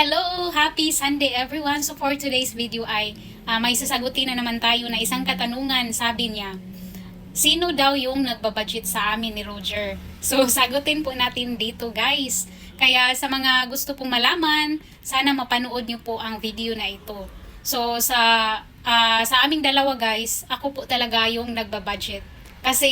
Hello! Happy Sunday everyone! So for today's video ay ah, may sasagutin na naman tayo na isang katanungan. Sabi niya, sino daw yung nagbabudget sa amin ni Roger? So sagutin po natin dito guys. Kaya sa mga gusto pong malaman, sana mapanood niyo po ang video na ito. So sa ah, sa aming dalawa guys, ako po talaga yung nagbabudget. Kasi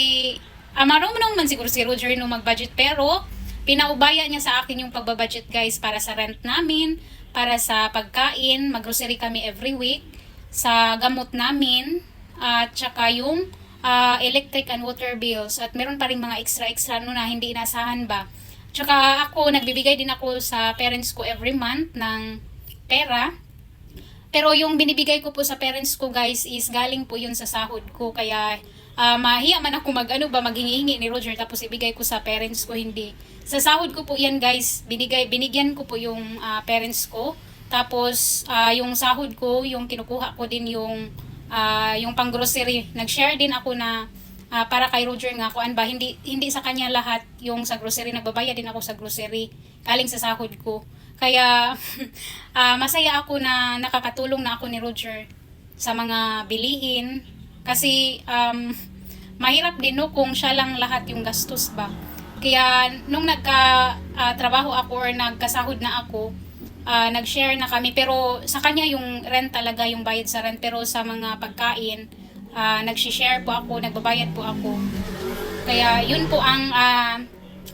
uh, marunong man siguro si Roger nung mag-budget pero pinaubaya niya sa akin yung pagbabudget guys para sa rent namin, para sa pagkain, mag-grocery kami every week, sa gamot namin, at saka yung ah, electric and water bills. At meron pa rin mga extra-extra no na hindi inasahan ba. Tsaka ako, nagbibigay din ako sa parents ko every month ng pera. Pero yung binibigay ko po sa parents ko guys is galing po yun sa sahod ko. Kaya ah, mahiya man ako mag ano ba maghingi ni Roger tapos ibigay ko sa parents ko hindi. Sa sahod ko po yan guys, binigay binigyan ko po yung ah, parents ko. Tapos ah, yung sahod ko, yung kinukuha ko din yung ah, yung pang-grocery. Nag-share din ako na ah, para kay Roger nga kuan ba hindi hindi sa kanya lahat yung sa grocery nagbabayad din ako sa grocery galing sa sahod ko. Kaya ah, masaya ako na nakakatulong na ako ni Roger sa mga bilihin kasi um, mahirap din no kung siya lang lahat yung gastos ba. Kaya nung nagka ah, trabaho ako or nagkasahod na ako, ah, nag-share na kami pero sa kanya yung rent talaga yung bayad sa rent pero sa mga pagkain ah, nag-share po ako, nagbabayad po ako. Kaya yun po ang ah,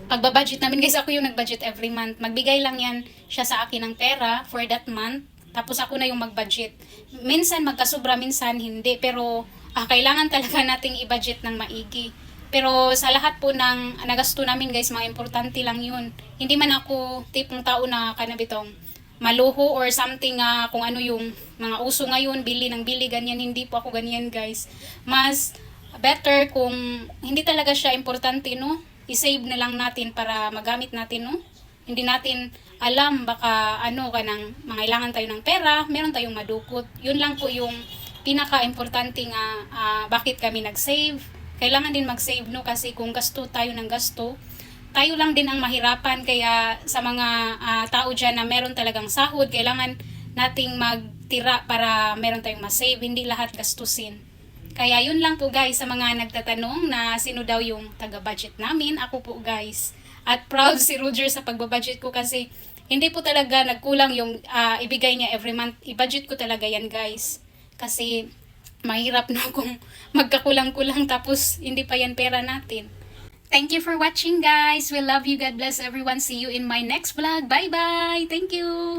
pagbabudget namin. Guys, ako yung nag-budget every month. Magbigay lang yan siya sa akin ng pera for that month. Tapos ako na yung mag-budget. Minsan magkasubra, minsan hindi. Pero ah, kailangan talaga nating i-budget ng maigi. Pero sa lahat po ng nagasto namin guys, mga importante lang yun. Hindi man ako tipong tao na kanabitong maluho or something nga kung ano yung mga uso ngayon, bili ng bili, ganyan. Hindi po ako ganyan guys. Mas better kung hindi talaga siya importante, no? I-save na lang natin para magamit natin, no? Hindi natin alam, baka ano ka ng mangailangan tayo ng pera, meron tayong madukot. Yun lang po yung pinaka-importante nga ah, bakit kami nag-save. Kailangan din mag-save, no? Kasi kung gasto tayo ng gasto, tayo lang din ang mahirapan. Kaya sa mga ah, tao dyan na meron talagang sahod, kailangan nating magtira para meron tayong masave, hindi lahat gastusin. Kaya yun lang po guys sa mga nagtatanong na sino daw yung taga-budget namin. Ako po guys. At proud si Roger sa pagbabudget ko kasi hindi po talaga nagkulang yung ah, ibigay niya every month. I-budget ko talaga yan guys. Kasi mahirap na kung magkakulang-kulang tapos hindi pa yan pera natin. Thank you for watching guys. We love you. God bless everyone. See you in my next vlog. Bye-bye. Thank you.